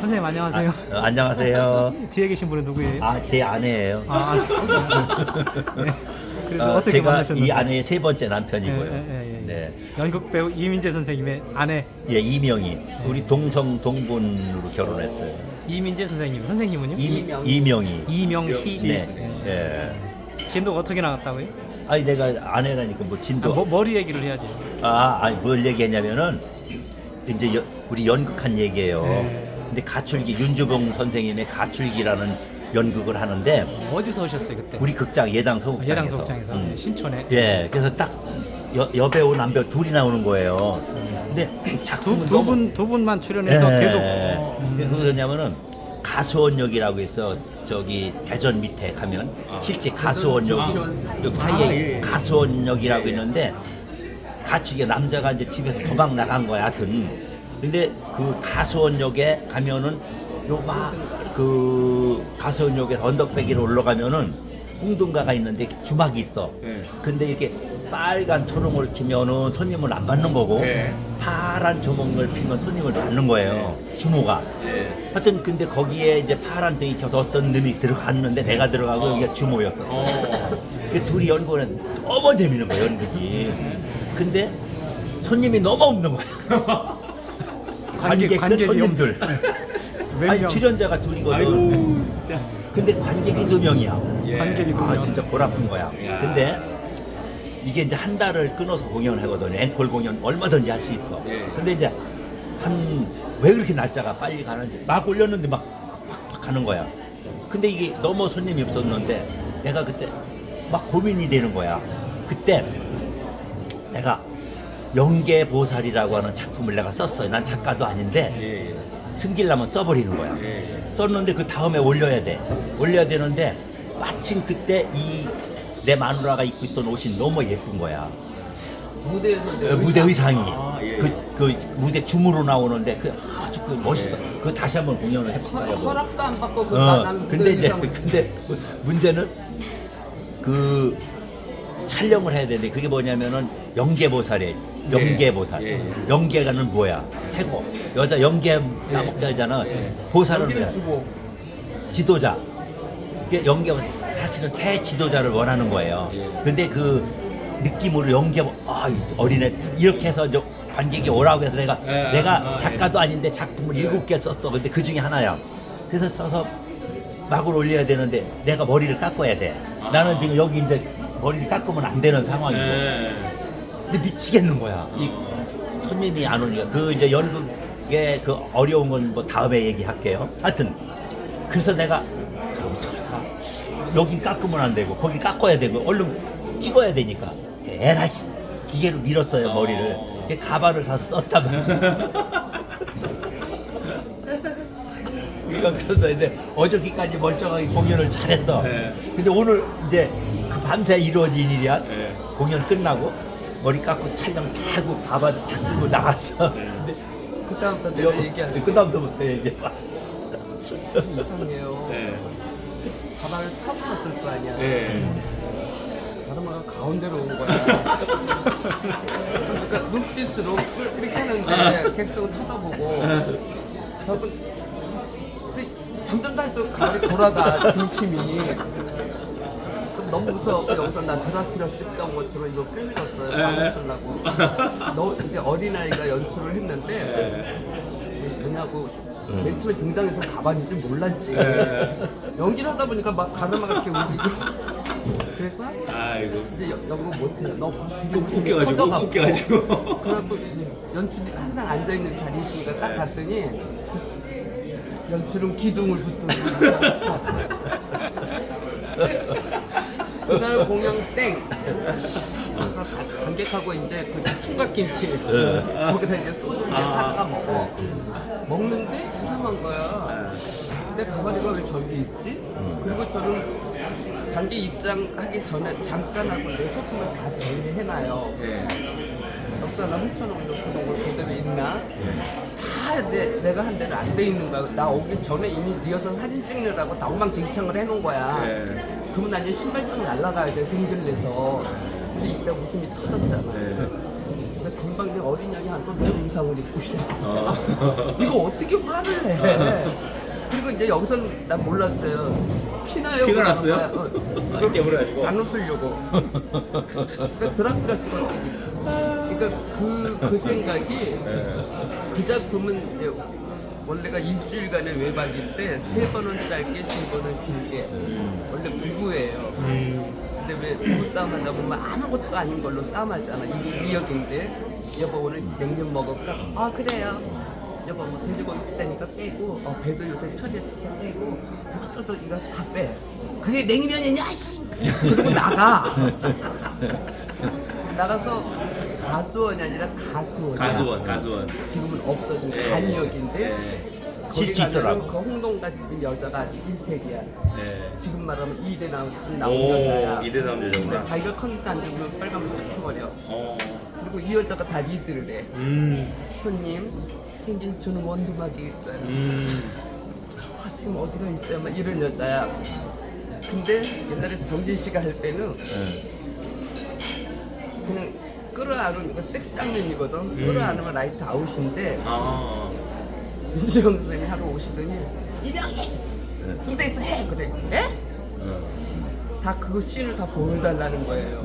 선생님 안녕하세요. 어, 안녕하세요. 뒤에 계신 분은 누구예요? 아, 제 아내예요. 아, 아, 네. 그래서 어, 어, 떻게 제가 만나셨는데? 이 아내의 세 번째 남편이고요. 예, 예, 예, 예. 네. 연극 배우 이민재 선생님의 아내 예, 이명희. 우리 동성 동분으로 결혼했어요. 이민재 선생님. 선생님은요? 이, 이명희. 이명희. 네. 예. 진도가 어떻게 나갔다고요? 아니 내가 아내라니까 뭐 아, 진도 뭐, 머리 얘기를 해야죠. 아, 아니 뭘 얘기했냐면은 이제 여- 우리 연극한 얘기예요. 네. 근데 가출기 윤주봉 선생님의 가출기라는 연극을 하는데 어디서 오셨어요 그때? 우리 극장 예당 소극장에서. 예당 소극장에서 음. 네, 신촌에. 예, 그래서 딱 여, 여배우 남배우 둘이 나오는 거예요. 근데 작품은 두 너무- 분두 분만 출연해서 예. 계속. 그게 그러냐면은 가수원역이라고 있어 저기 대전 밑에 가면 실제 가수원역 여기 사이에 아, 예, 예. 가수원역이라고 있는데 가축에 남자가 이제 집에서 도망 나간 거야 하여튼 근데 그 가수원역에 가면은 요막그 가수원역에서 언덕배 위로 올라가면은 홍등가가 있는데 주막이 있어 네. 근데 이렇게 빨간 초롱을 피면은 손님을 안 받는 거고 네. 파란 조목을 피면 손님을 받는 거예요 주모가 예. 하여튼 근데 거기에 이제 파란 등이 켜서 어떤 놈이 들어갔는데 내가 들어가고 어. 여기가 주모였어 어. 그 둘이 연구는 너무 재밌는 거야 연극이 근데 손님이 너무 없는 거야 관객, 관객이 손님들 몇 아니 명? 출연자가 둘이거든. 근데 관객이 두 명이야 예. 관객이 두아 명. 진짜 골 아픈 거야 야. 근데 이게 이제 한 달을 끊어서 공연을 하거든 앵콜 공연 얼마든지 할 수 있어 예. 근데 이제 한 왜 그렇게 날짜가 빨리 가는지 막 올렸는데 막 팍팍 가는 거야 근데 이게 너무 손님이 없었는데 내가 그때 막 고민이 되는 거야 그때 내가 영계보살이라고 하는 작품을 내가 썼어요 난 작가도 아닌데 예. 숨기려면 써버리는 거야 예. 예. 썼는데 그 다음에 올려야 돼. 올려야 되는데 마침 그때 이 내 마누라가 입고 있던 옷이 너무 예쁜 거야. 무대에서 내 어, 무대 의상이 아, 예, 그, 예. 그 무대 줌으로 나오는데 그 아주 그 멋있어. 그거 다시 한번 공연을 해볼까요? 허- 허락도 안 받고 그 어, 난 근데 이제 의상- 근데 그 문제는 그 촬영을 해야 되는데 그게 뭐냐면은 영계보살이에요. 영계보살. 예, 예. 영계가는 뭐야? 태고. 여자 영계 따먹자잖아. 예. 보살은 여기를 뭐야? 주고 지도자. 이게 연계 사실은 새 지도자를 원하는 거예요. 예. 근데 그 느낌으로 연계 아 어린애 이렇게 해서 저 관객이 오라고 해서 내가 예, 내가 아, 작가도 아닌데 작품을 일곱 개 썼어. 근데 그 중에 하나야. 그래서 써서 막을 올려야 되는데 내가 머리를 깎아야 돼. 아. 나는 지금 여기 이제 머리를 깎으면 안 되는 상황이고. 예. 근데 미치겠는 거야. 이 손님이 안 오니까 그 이제 연극의 그 어려운 건 뭐 다음에 얘기할게요. 하여튼 그래서 내가 그럼 저렇다. 여긴 깎으면 안 되고 거기 깎아야 되고 얼른 찍어야 되니까 에라씨 기계로 밀었어요 어. 머리를. 그 가발을 사서 썼다면. 그러니까 그래서 이제 어저께까지 멀쩡하게 공연을 잘했어. 네. 근데 오늘 이제 그 밤새 이루어진 일이야. 네. 공연 끝나고 머리 깎고 촬영 다 하고 가발 탁 쓰고 나갔어. 근데 그다음부터 내가 얘기하는 그 다음부터 얘기해봐. 이상해요. 예. 가발을 처음 썼을 거 아니야. 예. 바람아가 가운데로 온 거야. 그러니까 눈빛으로 그렇게 하는데 객석은 쳐다보고 결국 점점 더 가발이 돌아가 중심이. 너무 무서워. 여기서 나 드라큘라 찍던 것처럼 이거 끌밀었어요. 방울 쓰려고. 너 이제 어린아이가 연출을 했는데 뭐냐고 맨 처음에 등장해서 가발인 줄 몰랐지. 연기를 하다 보니까 막 가르마가 이렇게 움직이고. 그래서 아이고. 이제 연- 연극 못해요. 너무 뒤로 웃겨가지고. 웃겨가지고. 그래갖고 이제 연출이 항상 앉아있는 자리에 있으니까 딱 봤더니 연출은 기둥을 붙들고 그날 공연 땡. 가- 관객하고 이제 그 총각김치. 거기다 이제 소주 이제 사다가 먹어. 먹는데 이상한 거야. 근데 가발이가 왜 저기 있지? 그리고 저는 관객 입장하기 전에 잠깐 하고 내 소품을 다 정리해놔요 예. 역사 나 훔쳐놓은 걸 그대로 있나? 다 내, 내가 한 대로 안 돼 있는 거야. 나 오기 전에 이미 리허설 사진 찍느라고 나 엉망진창을 해놓은 거야. 예. 그러면 나 이제 신발장 날라가야 돼, 승질내서. 근데 이때 웃음이 터졌잖아. 예. 근데 금방 내 어린 양이 한번내 의상을 입고 있어. 어. 이거 어떻게 화를 내? 이제 여기선 난 몰랐어요. 피나요? 피가 났어요? 아, 그걸 깨물어가지고. 안 웃으려고. 그러니까 드라큘라 찍었더니. 그러니까 그, 그 생각이 네. 그 작품은 이제 원래가 일주일간의 외박인데 세 번은 짧게 세 번은 길게 원래 부부예요. 근데 왜 부부 싸움 하다 보면 아무것도 아닌 걸로 싸움하잖아. 이게 미역인데 여보 오늘 냉면 먹을까? 아 그래요. 여보 뭐 돼지고기 비싸니까 빼고 어, 배도 요새 처제서 빼고 이것저것 이거 다 빼. 그게 냉면이냐? 이씨. 그리고 나가. 나가서 가수원이 아니라 가수원이야. 가수원, 가수원. 지금은 없어진 네. 간역인데 네. 거기 실제 있더라고. 그 홍동가 집인 여자가 아주 일택이야. 네. 지금 말하면 이대 나온 좀 나온 오, 여자야. 이대 나온 여자구나. 근데 자기가 컨디션 안 되면 빨간불 탁 켜버려. 어. 그리고 이 여자가 다 리드를 해. 음. 손님, 생긴 저는 원두막이 있어요. 음. 아, 지금 어디가 있어요? 막 이런 여자야. 근데 옛날에 정진 씨가 할 때는 그냥 끌어안으면 이거 섹스 장면이거든. 끌어안으면 라이트 아웃인데 아. 윤재영 선생님이 하러 오시더니 이병희 무대에서 해 그래. 에? 다 그거 씬을 다 보여달라는 거예요.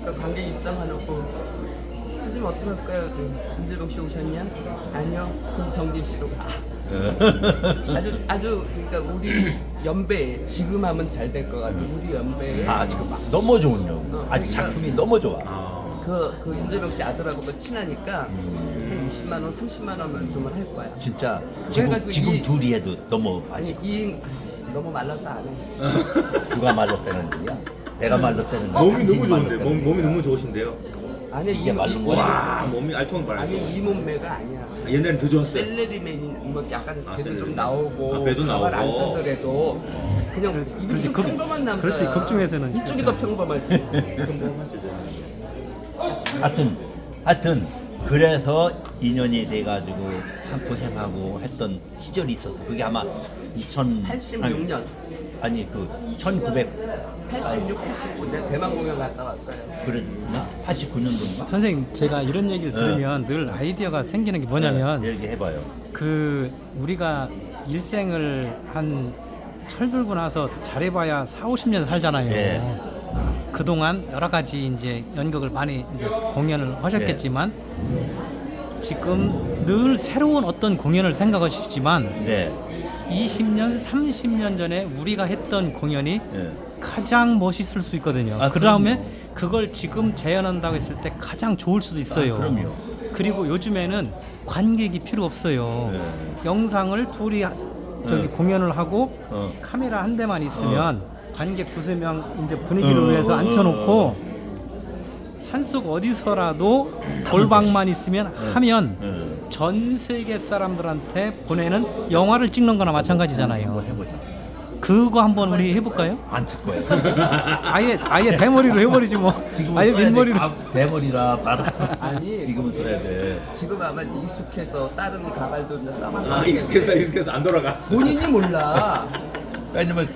그러니까 관객 입장해놓고 선생님 어떻게 할까요? 윤재동 씨 오셨냐? 아니요. 그럼 정진 씨로 가. 아주 아주 그러니까 우리 연배 지금 하면 잘 될 것 같아. 우리 연배에 아 지금 막 너무 좋은요. 어, 아직 그러니까- 작품이 너무 좋아. 아. 그, 그 윤재병 씨 아들하고도 친하니까 한 20만 원, 30만 원만 주면 할 거야. 진짜 지금 그래가지고 지금 이- 둘이 해도 너무 아니 아직 이 너무 말라서 안 해. 누가 말랐다는 거야? 내가 말랐다는 거야? 몸이 당신이 너무 좋은데. 말랐다는 몸, 몸이 거야? 너무 좋으신데요. 아니 이게 거야? 와, 몸이 알통은 아니 바르고. 이 몸매가 아니야. 옛날엔 더 좋았어요. 셀러리맨이 뭐 약간 아, 배도 좀 셀러리맨. 나오고 아, 배도 가발 안 나오고. 쓰더라도 그냥 이게 그렇지, 좀 극- 평범한 남자야. 그렇지, 극 중에서는 이쪽이 더 평범하지. 하여튼 하여튼 그래서 인연이 돼가지고 참 고생하고 했던 시절이 있었어. 그게 아마 2000 86 년. 아니 그 1900 86, 89 내가 대만 공연 갔다 왔어요. 그랬나? 89년도인가? 선생님 제가 이런 얘기를 들으면 늘 아이디어가 생기는 게 뭐냐면 네, 얘기해봐요. 그 우리가 일생을 한 철들고 나서 잘해봐야 4, 50년 살잖아요. 예. 그동안 여러 가지 이제 연극을 많이 이제 공연을 하셨겠지만 지금 늘 새로운 어떤 공연을 생각하시지만 네. 20년, 30년 전에 우리가 했던 공연이 예. 가장 멋있을 수 있거든요. 아, 그 다음에. 그걸 지금 재현한다고 했을 때 가장 좋을 수도 있어요. 아, 그럼요. 그리고 요즘에는 관객이 필요 없어요. 네. 영상을 둘이 하- 저기 네. 공연을 하고 어. 카메라 한 대만 있으면 관객 두세 명 이제 분위기를 어, 위해서 어, 앉혀놓고 산속 어디서라도 골방만 있으면 하면 예. 전 세계 사람들한테 보내는 영화를 찍는 거나 마찬가지잖아요. 한번 해보자. 그거 한번 우리 해볼까요? 안칠 거예요. 아예 아예 대머리로 해버리지 뭐. 지금은 아예. 민머리로. 아, 대머리라 말아. 아니. 지금은 써야 돼. 지금 아마 이제 익숙해서 다른 가발도 이제 써봤는데 아, 익숙해서 익숙해서 안 돌아가. 본인이 몰라. 왜냐면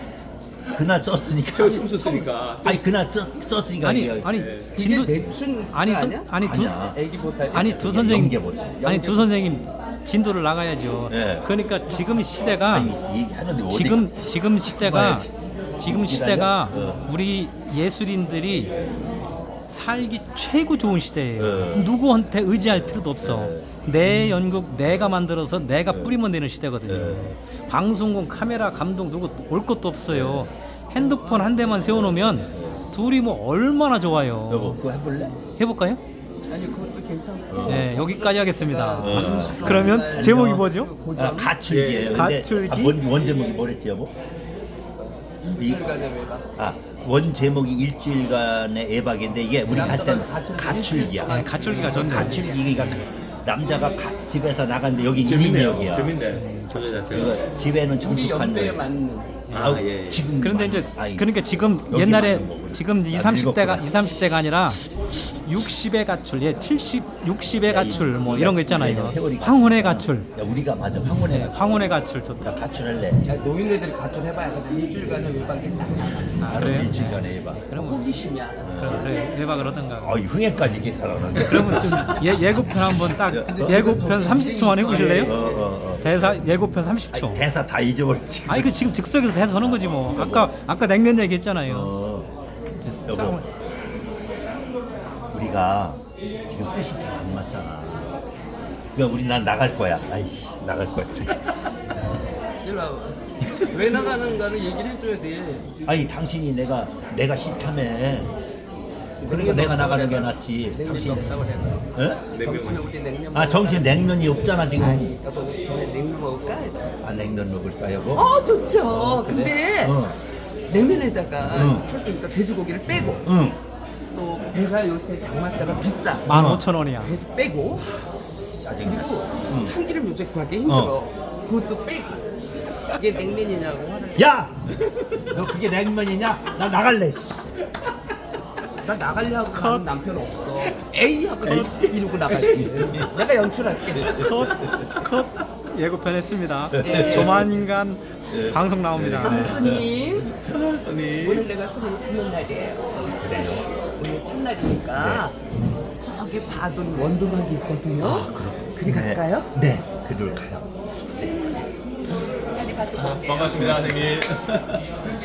그날 썼으니까. 제가 처음 썼으니까. 아니 그날 썼, 썼으니까. 아니 아니 네. 진도 그게 내춘 아니 선 아니야? 아니 두 아니야. 애기 보살. 아니 두 선생님 연계보다. 아니 두 선생님 진도를 나가야죠. 네. 그러니까 지금 시대가 아니 얘기하는데 어디 지금 지금 시대가 봐야지. 지금 시대가 어. 우리 예술인들이 살기 최고 좋은 시대예요. 네. 누구한테 의지할 필요도 없어. 네. 내 연극 내가 만들어서 내가 뿌리면 되는 시대거든요. 네. 방송국 카메라 감독 누구 올 것도 없어요. 핸드폰 한 대만 세워놓으면 둘이 뭐 얼마나 좋아요. 여보 그거 해볼래? 해볼까요? 아니 그것도 괜찮고. 어. 네 여기까지 하겠습니다. 어. 그러면 제목이 뭐죠? 아, 가출기예요. 예. 근데 가출기? 아, 원, 원 제목이 뭐랬지 여보? 일주일간의 외박. 아, 원 제목이 일주일간의 애박인데 이게 우리 할 때는 가출기 가출기야. 네, 가출기가 좋네요. 가출기가 남자가 가- 집에서 나갔는데 여기. 이민혁이야. 재밌네. 저 자체가. 그거 집에는 우리 정숙한 연배에. 맞는. 아, 아, 예, 예. 지금 그런데 이제 그러니까 지금 여기 옛날에 거구나. 지금 20, 나 30대가 늙었구나. 20, 30대가 아니라 60의 가출, 예, 70, 60의 가출 뭐 이런 거 있잖아요. 세월이 황혼의 가출, 야, 우리가 맞아. 황혼의 네, 가출. 황혼의 가출 좋다. 나 가출할래. 야, 노인네들이 가출해봐야 돼. 일주일간의 외박이 딱 나가. 아, 알아서? 일주일간에 해봐. 그럼 호기심이야. 그래, 그래 대박을 하던가. 어, 흥에까지 계산하는데. 그러면 좀 예, 예고편 한번 딱 예고편 지금 저기 30초만 해보실래요? 어, 어, 어. 대사 예고편 30초. 아니, 대사 다 잊어버렸지. 아니 그 지금 즉석에서 대사 하는 거지 뭐. 아까 아까 냉면 얘기했잖아요. 어, 여보. 우리가 지금 뜻이 잘 안 맞잖아. 그러니까 우리 난 나갈 거야. 아이씨 나갈 거야. 일로 와봐. 왜 나가는가를 얘기를 해줘야 돼. 아니 당신이 내가 내가 싫다며. 그러니까 내가 나가는 게 낫지. 냉면이 당신. 없다고 그래. 어? 정신에 우리 냉면 아 정신 냉면이 없잖아 지금. 아니 여보 전에 냉면 먹을까? 아 냉면 먹을까 여보? 어 좋죠. 어, 그래? 근데 어. 냉면에다가 응. 그러니까 돼지고기를 빼고 응. 또 배가 요새 장마 따라 비싸. 15,000원이야. 배 빼고. 그리고 응. 참기름 요새 구하기 힘들어. 그것도 빼고 이게 냉면이냐고 화를. 야! 너 그게 냉면이냐? 나 나갈래. 씨. 나 나가려고 하는 남편 없어. 에이 하고 이러고 나가지. 내가 연출할게. 컷, 컷 예고편 했습니다. 네. 조만간 방송 나옵니다. 아, 손님. 선이. 오늘 내가 손님 타는 날이에요. 그래요. 오늘 첫날이니까 저기 봐둔 원두막이 있거든요. 그리 갈까요? 네. 그리로 가요. 자리 봐도 볼게요. 반갑습니다, 선생님.